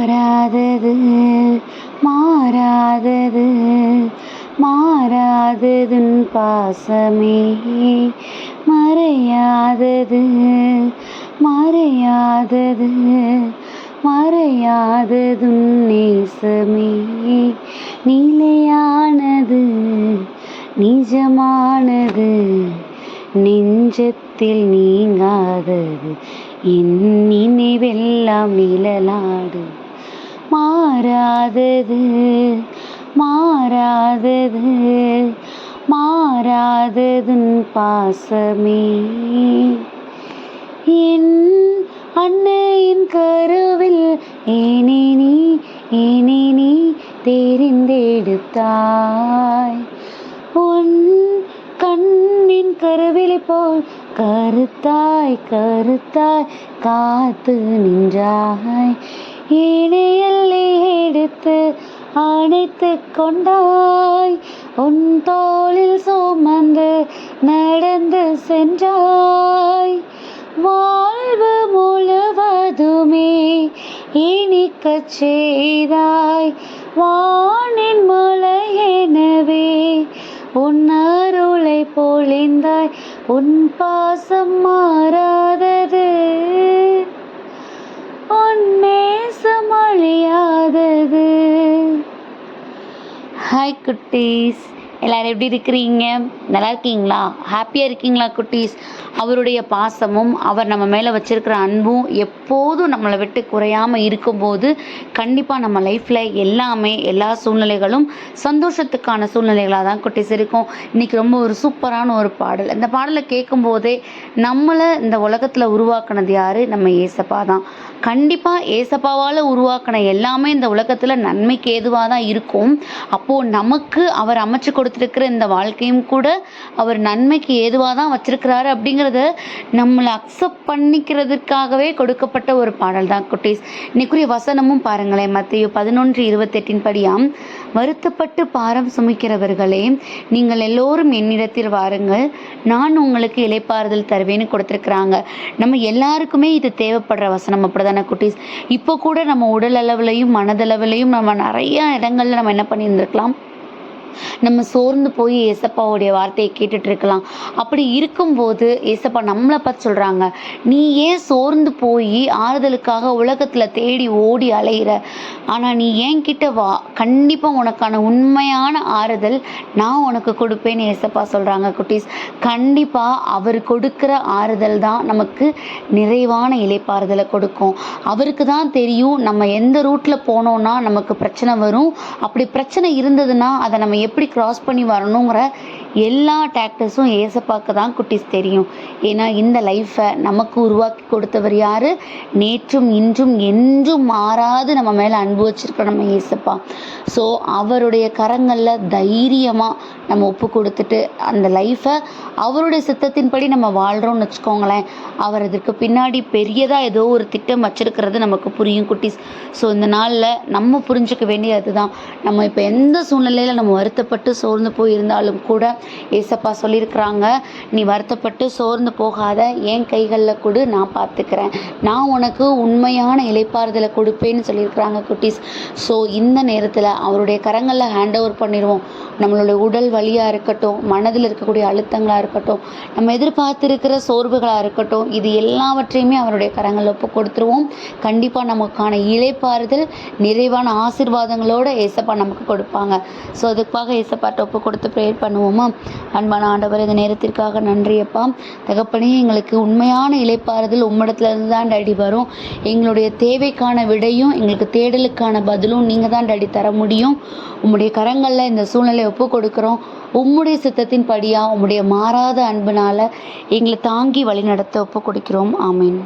மாறாதது மாறாதது மாறாததுன் பாசமே. மறையாதது மறையாதது மறையாததுன் நேசமே. நிலையானது நிஜமானது நெஞ்சத்தில் நீங்காதது என் நினைவெல்லாம் நிழலாடு. மாறாதது மாறாதது மாறாததுன் பாசமே. என் அன்னையின் கருவில் ஏனே நீ ஏனே நீ தெரிந்தெடுத்தாய். உன் கண்ணின் கருவிலை போல் கருத்தாய் கருத்தாய் காத்து நின்றாய். இணையல் எடுத்து அணைத்து கொண்டாய். உன் தோளில் சுமந்து நடந்து சென்றாய். வாழ்வு முழுவதுமே இனிக்கச் செய்தாய். வானின் மலை எனவே உன் அருளை பொழிந்தாய். உன் பாசம் மாறாதது. உன் அழியாதது ஹாய் குட்டீஸ். எல்லாரும் எப்படி இருக்கிறீங்க? நல்லா இருக்கீங்களா? ஹாப்பியாக இருக்கீங்களா குட்டீஸ்? அவருடைய பாசமும் அவர் நம்ம மேலே வச்சுருக்கிற அன்பும் எப்போதும் நம்மளை விட்டு குறையாமல் இருக்கும்போது கண்டிப்பாக நம்ம லைஃப்பில் எல்லாமே எல்லா சூழ்நிலைகளும் சந்தோஷத்துக்கான சூழ்நிலைகளாக தான் குட்டீஸ் இருக்கும். இன்றைக்கி ரொம்ப ஒரு சூப்பரான ஒரு பாடல். இந்த பாடலை கேட்கும்போதே நம்மளை இந்த உலகத்தில் உருவாக்குனது யார்? நம்ம ஏசப்பா தான். கண்டிப்பாக ஏசப்பாவால் உருவாக்கின எல்லாமே இந்த உலகத்தில் நன்மைக்கு ஏதுவாக தான் இருக்கும். அப்போது நமக்கு அவர் அமைச்சு கொடுத்துருக்கிற இந்த வாழ்க்கையும் கூட அவர் நன்மைக்கு ஏதுவாக தான் வச்சிருக்கிறாரு அப்படிங்கிறத நம்மளை அக்செப்ட் பண்ணிக்கிறதுக்காகவே கொடுக்கப்பட்ட ஒரு பாடல் தான் குட்டீஸ். இன்னைக்குரிய வசனமும் பாருங்களேன் மத்திய பதினொன்று இருபத்தெட்டின் படியாம் வருத்தப்பட்டு பாரம் சுமிக்கிறவர்களே நீங்கள் எல்லோரும் என்னிடத்தில் வாருங்கள் நான் உங்களுக்கு இலைப்பாறுதல் தருவேன்னு கொடுத்துருக்குறாங்க. நம்ம எல்லாருக்குமே இது தேவைப்படுற வசனம் அப்படிதானே குட்டீஸ்? இப்போ கூட நம்ம உடல் அளவுலையும் மனதளவுலையும் நம்ம நிறைய இடங்கள்ல நம்ம என்ன பண்ணியிருந்திருக்கலாம்? நம்ம சோர்ந்து போய் ஏசப்பாவுடைய வார்த்தையை கேட்டுட்டு இருக்கலாம் அப்படி இருக்கும்போது ஏசப்பா நம்மளை பார்த்து சொல்கிறாங்க நீ ஏன் சோர்ந்து போய் ஆறுதலுக்காக உலகத்தில் தேடி ஓடி அலையிற? ஆனால் நீ ஏன் கிட்ட வா. கண்டிப்பாக உனக்கான உண்மையான ஆறுதல் நான் உனக்கு கொடுப்பேன்னு ஏசப்பா சொல்கிறாங்க குட்டீஸ். கண்டிப்பாக அவர் கொடுக்குற ஆறுதல் தான் நமக்கு நிறைவான இலைப்பாறுதலை கொடுக்கும். அவருக்கு தான் தெரியும் நம்ம எந்த ரூட்டில் போனோம்னா நமக்கு பிரச்சனை வரும். அப்படி பிரச்சனை இருந்ததுன்னா அதை நம்ம எப்படி கிராஸ் பண்ணி வரணுங்கிற எல்லா டேக்டர்ஸும் ஏசப்பாக்கு தான் குட்டீஸ் தெரியும். ஏன்னா இந்த லைஃப்பை நமக்கு உருவாக்கி கொடுத்தவர் யார்? நேற்றும் இன்றும் என்றும் மாறாது நம்ம மேலே அன்பு நம்ம ஏசப்பா. ஸோ அவருடைய கரங்களில் தைரியமாக நம்ம ஒப்பு கொடுத்துட்டு அந்த லைஃப்பை அவருடைய சித்தத்தின்படி நம்ம வாழ்கிறோம்னு வச்சுக்கோங்களேன். அவர் அதற்கு பின்னாடி பெரியதாக ஏதோ ஒரு திட்டம் வச்சுருக்கிறது நமக்கு புரியும் குட்டீஸ். ஸோ இந்த நாளில் நம்ம புரிஞ்சுக்க வேண்டியது தான் நம்ம இப்போ எந்த சூழ்நிலையில் நம்ம வருத்தப்பட்டு சோர்ந்து போயிருந்தாலும் கூட ஏசப்பா சொல்லியிருக்கிறாங்க நீ வருத்தப்பட்டு சோர்ந்து போகாத என் கைகளில் கொடு நான் பார்த்துக்கிறேன். நான் உனக்கு உண்மையான இலைப்பாறுதலை கொடுப்பேன்னு சொல்லியிருக்கிறாங்க குட்டீஸ். ஸோ இந்த நேரத்தில் அவருடைய கரங்களில் ஹேண்ட் ஓவர் பண்ணிடுவோம். நம்மளுடைய உடல் வலியாக இருக்கட்டும் மனதில் இருக்கக்கூடிய அழுத்தங்களாக இருக்கட்டும் நம்ம எதிர்பார்த்துருக்கிற சோர்வுகளாக இருக்கட்டும் இது எல்லாவற்றையுமே அவருடைய கரங்களில் ஒப்பு கொடுத்துருவோம். கண்டிப்பாக நமக்கான இலைப்பாறுதல் நிறைவான ஆசிர்வாதங்களோடு ஏசப்பா நமக்கு கொடுப்பாங்க. ஸோ அதுக்காக ஏசப்பாட்ட ஒப்பு கொடுத்து ப்ரேயர் பண்ணுவோமா? அன்பான ஆண்டவர் இந்த நேரத்திற்காக நன்றியப்பா தகப்பனே எங்களுக்கு உண்மையான இலைப்பாறுதல் உம்மிடத்துலேருந்து தான் டடி வரும். எங்களுடைய தேவைக்கான விடையும் எங்களுக்கு தேடலுக்கான பதிலும் நீங்கள் தான் டடி தர முடியும். உம்முடைய கரங்களில் இந்த சூழ்நிலை ஒப்பு கொடுக்குறோம். உம்முடைய சித்தத்தின் படியாக உம்முடைய மாறாத அன்பினால் எங்களை தாங்கி வழிநடத்த ஒப்பு கொடுக்கிறோம். ஆமீன்.